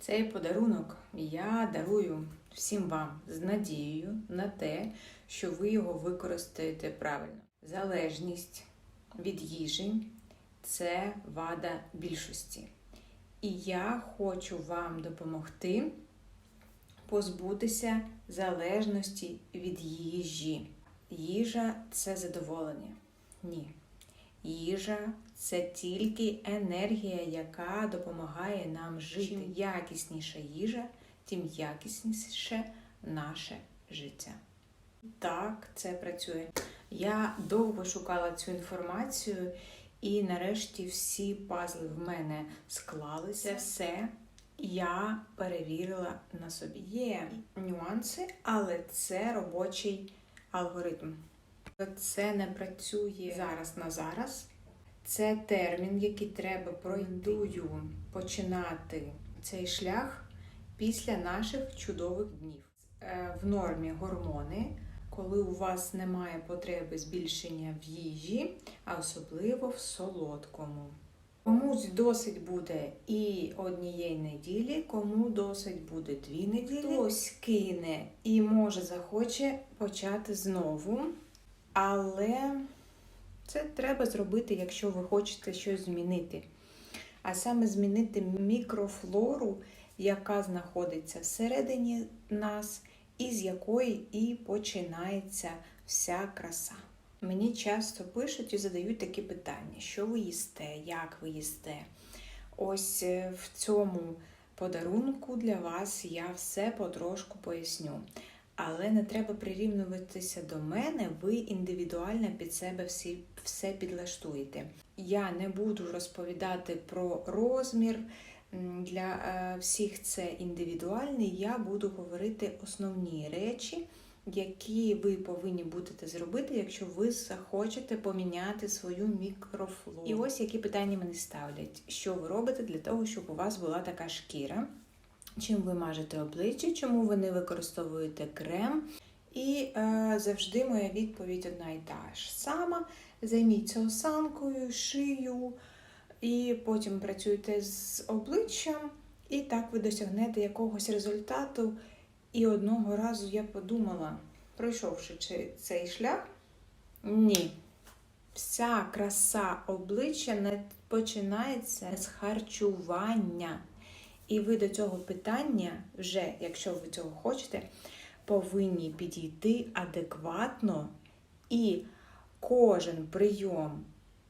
Цей подарунок я дарую всім вам з надією на те, що ви його використаєте правильно. Залежність від їжі це вада більшості. І я хочу вам допомогти позбутися залежності від їжі. Їжа це задоволення. Ні. Їжа це тільки енергія, яка допомагає нам жити. Чим якісніша їжа, тим якісніше наше життя. Так, це працює. Я довго шукала цю інформацію, і нарешті всі пазли в мене склалися. Все я перевірила на собі. Є нюанси, але це робочий алгоритм. Це не працює зараз на зараз. Це термін, який треба пройти, починати цей шлях після наших чудових днів. Е, В нормі гормони, коли у вас немає потреби збільшення в їжі, а особливо в солодкому. Комусь досить буде і однієї неділі, кому досить буде дві неділі. Хтось кине і може захоче почати знову. Але це треба зробити, якщо ви хочете щось змінити. А саме змінити мікрофлору, яка знаходиться всередині нас, і з якої і починається вся краса. Мені часто пишуть і задають такі питання: що ви їсте, як ви їсте. Ось е, в цьому подарунку для вас я все потрошку поясню. Але не треба прирівнюватися до мене, ви індивідуально під себе всі, все підлаштуєте. Я не буду розповідати про розмір. Для е, всіх це індивідуальний. Я буду говорити основні речі, які ви повинні будете зробити, якщо ви захочете поміняти свою мікрофлору. І ось які питання мене ставлять: що ви робите для того, щоб у вас була така шкіра? Чим ви мажете обличчя, чому ви не використовуєте крем? І е, завжди моя відповідь одна і та ж сама. Займіться осанкою, шию, і потім працюйте з обличчям, і так ви досягнете якогось результату. І одного разу я подумала, пройшовши цей шлях, ні. Вся краса обличчя починається з харчування. І ви до цього питання, вже, якщо ви цього хочете, повинні підійти адекватно, і кожен прийом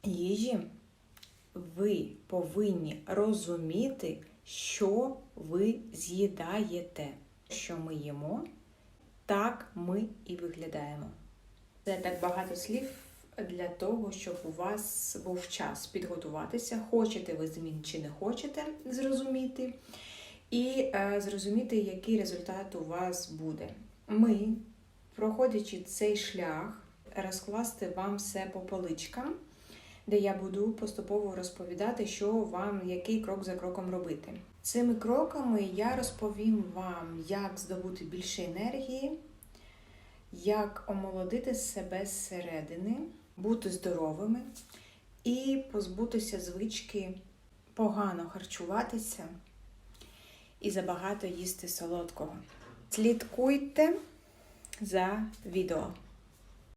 їжі ви повинні розуміти, що ви з'їдаєте. Що ми їмо, так ми і виглядаємо. Це так багато слів для того, щоб у вас був час підготуватися, хочете ви змін чи не хочете зрозуміти, і е, зрозуміти, який результат у вас буде. Ми, проходячи цей шлях, розкласти вам все по поличкам, де я буду поступово розповідати, що вам який крок за кроком робити. Цими кроками я розповім вам, як здобути більше енергії, як омолодити себе зсередини, бути здоровими і позбутися звички погано харчуватися і забагато їсти солодкого. Слідкуйте за відео.